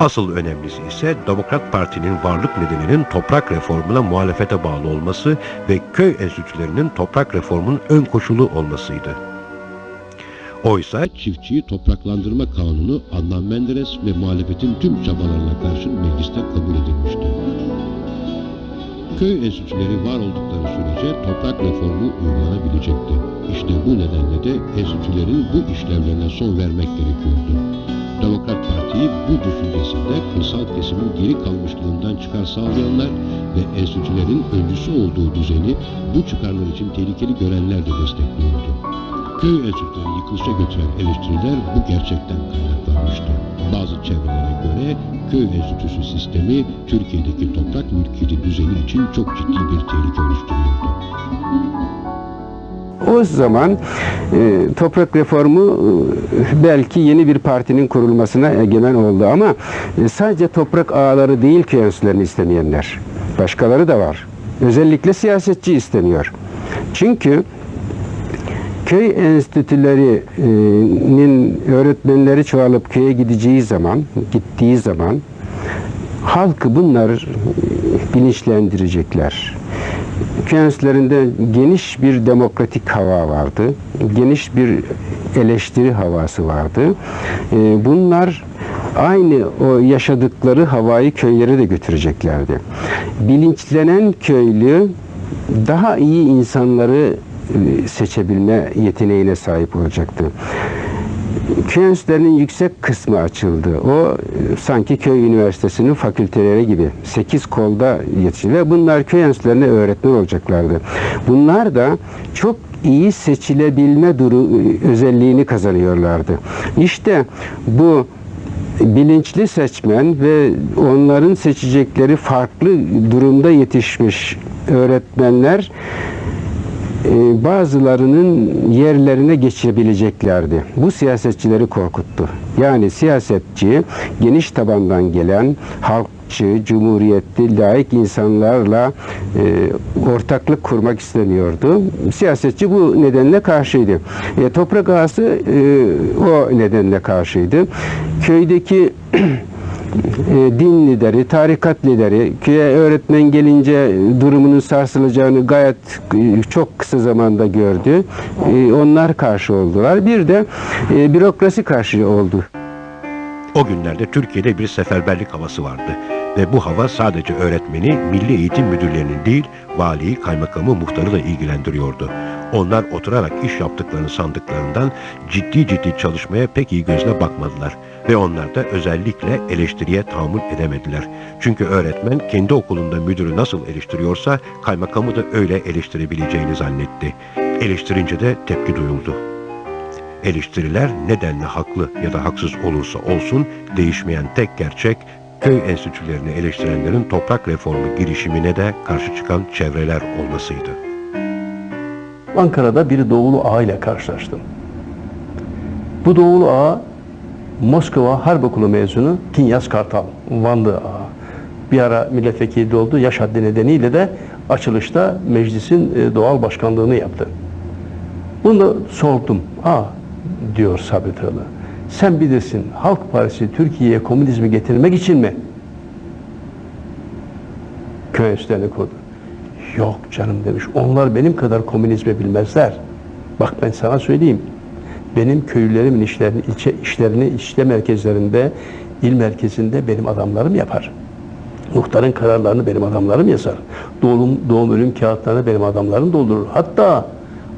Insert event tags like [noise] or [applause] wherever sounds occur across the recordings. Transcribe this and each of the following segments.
Asıl önemlisi ise Demokrat Parti'nin varlık nedeninin toprak reformuna muhalefete bağlı olması ve köy enstitülerinin toprak reformunun ön koşulu olmasıydı. Oysa çiftçiyi topraklandırma kanunu Adnan Menderes ve muhalefetin tüm çabalarına karşın mecliste kabul edilmişti. Köy enstitüleri var oldukları sürece toprak reformu uygulanabilecekti. İşte bu nedenle de enstitülerin bu işlevlerine son vermek gerekiyordu. Demokrat Parti bu düşüncesinde kırsal kesimin geri kalmışlığından çıkar sağlayanlar ve enstitülerin öncüsü olduğu düzeni bu çıkarlar için tehlikeli görenler de destekliyordu. Köy enstitüleri yıkılışa götüren eleştiriler bu gerçekten kaynaklanmıştı. Bazı çevrelere göre köy enstitüsü sistemi Türkiye'deki toprak mülkiyeti düzeni için çok ciddi bir tehlike oluşturuyordu. O zaman e, toprak reformu e, belki yeni bir partinin kurulmasına egemen oldu ama e, sadece toprak ağaları değil köy enstitülerini istemeyenler. Başkaları da var. Özellikle siyasetçi istemiyor. Çünkü köy enstitülerinin öğretmenleri çoğalıp köye gideceği zaman, gittiği zaman halkı bunlar bilinçlendirecekler. Köy enstitülerinde geniş bir demokratik hava vardı. Geniş bir eleştiri havası vardı. Ee, Bunlar aynı o yaşadıkları havayı köylere de götüreceklerdi. Bilinçlenen köylü daha iyi insanları e, seçebilme yeteneğine sahip olacaktı. Köy enstitülerinin yüksek kısmı açıldı. O e, sanki köy üniversitesinin fakülteleri gibi 8 kolda yetişti ve bunlar köy enstitülerine öğretmen olacaklardı. Bunlar da çok iyi seçilebilme duru, e, özelliğini kazanıyorlardı. İşte bu bilinçli seçmen ve onların seçecekleri farklı durumda yetişmiş öğretmenler bazılarının yerlerine geçebileceklerdi. Bu siyasetçileri korkuttu. Yani siyasetçi geniş tabandan gelen halkçı, cumhuriyetli, layık insanlarla e, ortaklık kurmak istemiyordu. Siyasetçi bu nedenle karşıydı. E, toprak ağası e, o nedenle karşıydı. Köydeki [clears throat] din lideri, tarikat lideri, köye öğretmen gelince durumunun sarsılacağını gayet e, çok kısa zamanda gördü. E, Onlar karşı oldular. Bir de e, bürokrasi karşı oldu. O günlerde Türkiye'de bir seferberlik havası vardı ve bu hava sadece öğretmeni, milli eğitim müdürlerinin değil, valiyi, kaymakamı, muhtarı da ilgilendiriyordu. Onlar oturarak iş yaptıklarını sandıklarından ciddi ciddi çalışmaya pek iyi gözle bakmadılar ve onlar da özellikle eleştiriye tahammül edemediler. Çünkü öğretmen kendi okulunda müdürü nasıl eleştiriyorsa kaymakamı da öyle eleştirebileceğini zannetti. Eleştirince de tepki duyuldu. Eleştiriler nedenle haklı ya da haksız olursa olsun değişmeyen tek gerçek köy enstitülerini eleştirenlerin toprak reformu girişimine de karşı çıkan çevreler olmasıydı. Ankara'da bir doğulu ağa ile karşılaştım. Bu doğulu ağa Moskova Harp Okulu mezunu Kinyas Kartal, Vanlı. Bir ara milletvekili oldu. Yaş haddi nedeniyle de açılışta meclisin e, doğal başkanlığını yaptı. Bunu sordum. Aa diyor Sabit Ağalı. Sen bilirsin Halk Partisi Türkiye'ye komünizmi getirmek için mi köy enstitülerini kurdu? Yok canım demiş. Onlar benim kadar komünizmi bilmezler. Bak ben sana söyleyeyim. Benim köylülerimin işlerini, ilçe işlerini ilçe merkezlerinde, il merkezinde benim adamlarım yapar. Muhtarın kararlarını benim adamlarım yazar. Doğum, doğum ölüm kağıtlarını benim adamlarım doldurur. Hatta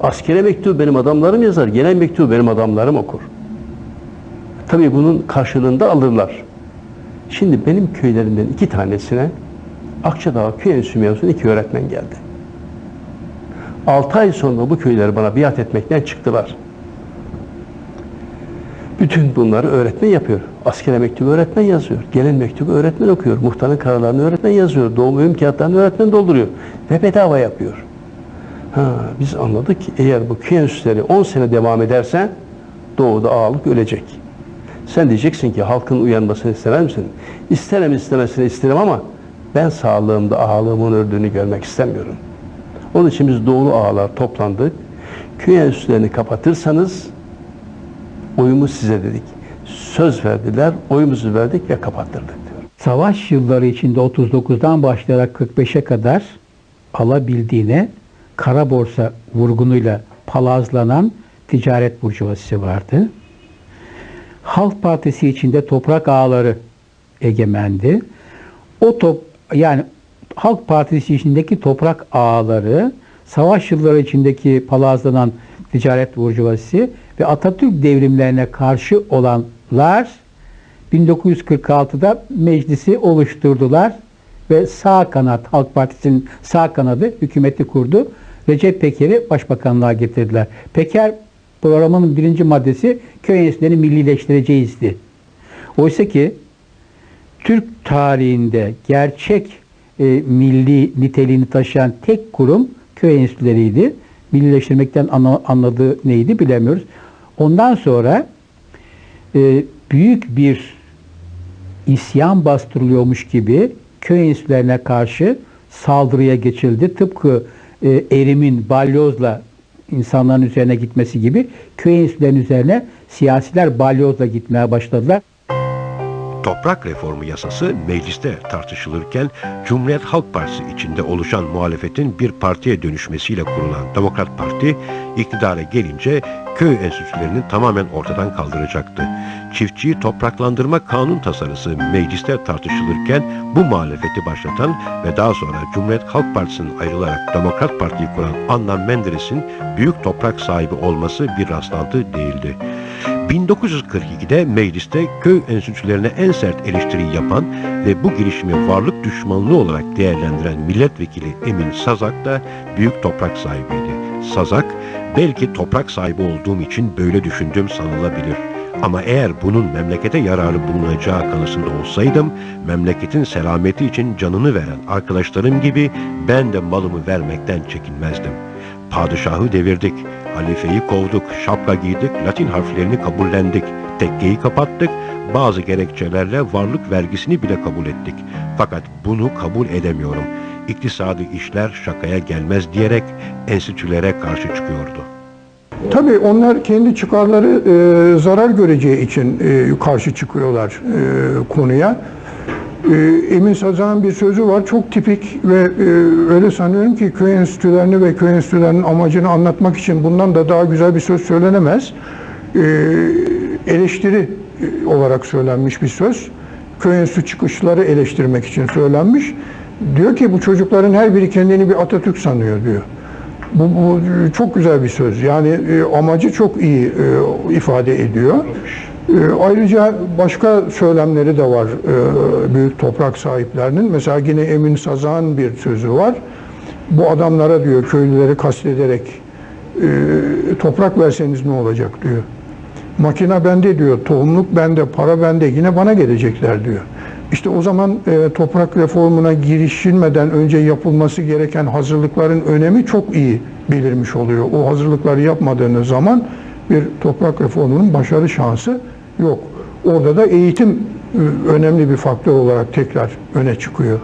askere mektubu benim adamlarım yazar. Genel mektubu benim adamlarım okur. Tabii bunun karşılığında alırlar. Şimdi benim köylerimden iki tanesine Akçadağ köy enstitüsü mezunu iki öğretmen geldi. Altı ay sonra bu köyler bana biat etmekten çıktılar. Bütün bunları öğretmen yapıyor. Askere mektubu öğretmen yazıyor. Gelen mektubu öğretmen okuyor. Muhtarın kararlarını öğretmen yazıyor. Doğum ölüm kağıtlarını öğretmen dolduruyor. Ve bedava yapıyor. Ha, biz anladık ki eğer bu köy enstitüleri 10 sene devam ederse doğuda ağalık ölecek. Sen diyeceksin ki halkın uyanmasını ister misin? İsterim istemesini isterim ama ben sağlığımda ağalığımın öldüğünü görmek istemiyorum. Onun için biz doğulu ağalar toplandık. Köy enstitülerini kapatırsanız oyumuz size dedik. söz verdiler, oyumuzu verdik ve kapattırdık diyor. Savaş yılları içinde 39'dan başlayarak 45'e kadar alabildiğine kara borsa vurgunuyla palazlanan ticaret burjuvazisi vardı. Halk Partisi içinde toprak ağları egemendi. O top yani Halk Partisi içindeki toprak ağları savaş yılları içindeki palazlanan ticaret burjuvazisi ve Atatürk devrimlerine karşı olanlar 1946'da meclisi oluşturdular ve sağ kanat Halk Partisi'nin sağ kanadı hükümeti kurdu. Recep Peker'i başbakanlığa getirdiler. Peker programının birinci maddesi köy enstitülerini millileştireceğizdi. Oysa ki Türk tarihinde gerçek e, milli niteliğini taşıyan tek kurum köy enstitüleriydi. Millileştirmekten anla- anladığı neydi bilemiyoruz. Ondan sonra e, büyük bir isyan bastırılıyormuş gibi köy enstitülerine karşı saldırıya geçildi. Tıpkı e, erimin balyozla insanların üzerine gitmesi gibi köy enstitülerinin üzerine siyasiler balyozla gitmeye başladılar. Toprak reformu yasası mecliste tartışılırken Cumhuriyet Halk Partisi içinde oluşan muhalefetin bir partiye dönüşmesiyle kurulan Demokrat Parti iktidara gelince köy enstitülerinin tamamen ortadan kaldıracaktı. Çiftçiyi topraklandırma kanun tasarısı mecliste tartışılırken bu muhalefeti başlatan ve daha sonra Cumhuriyet Halk Partisi'nin ayrılarak Demokrat Parti'yi kuran Adnan Menderes'in büyük toprak sahibi olması bir rastlantı değildi. 1942'de mecliste köy enstitülerine en sert eleştiriyi yapan ve bu girişimi varlık düşmanlığı olarak değerlendiren milletvekili Emin Sazak da büyük toprak sahibiydi. Sazak, belki toprak sahibi olduğum için böyle düşündüm sanılabilir. Ama eğer bunun memlekete yararı bulunacağı kanısında olsaydım, memleketin selameti için canını veren arkadaşlarım gibi ben de malımı vermekten çekinmezdim. Padişahı devirdik, halifeyi kovduk, şapka giydik, Latin harflerini kabullendik, tekkeyi kapattık, bazı gerekçelerle varlık vergisini bile kabul ettik. Fakat bunu kabul edemiyorum. İktisadi işler şakaya gelmez diyerek enstitülere karşı çıkıyordu. Tabii onlar kendi çıkarları e, zarar göreceği için e, karşı çıkıyorlar e, konuya. E, Emin Sazan'ın bir sözü var çok tipik ve e, öyle sanıyorum ki köy enstitülerini ve köy enstitülerinin amacını anlatmak için bundan da daha güzel bir söz söylenemez. E, eleştiri e, olarak söylenmiş bir söz. Köy enstitü çıkışları eleştirmek için söylenmiş. Diyor ki bu çocukların her biri kendini bir Atatürk sanıyor diyor. Bu, bu çok güzel bir söz. Yani e, amacı çok iyi e, ifade ediyor. E, ayrıca başka söylemleri de var e, büyük toprak sahiplerinin. Mesela yine Emin Sazan bir sözü var. Bu adamlara diyor köylüleri kastederek e, toprak verseniz ne olacak diyor. Makine bende diyor, tohumluk bende, para bende, yine bana gelecekler diyor. İşte o zaman e, toprak reformuna girişilmeden önce yapılması gereken hazırlıkların önemi çok iyi belirmiş oluyor. O hazırlıkları yapmadığınız zaman bir toprak reformunun başarı şansı yok. Orada da eğitim e, önemli bir faktör olarak tekrar öne çıkıyor.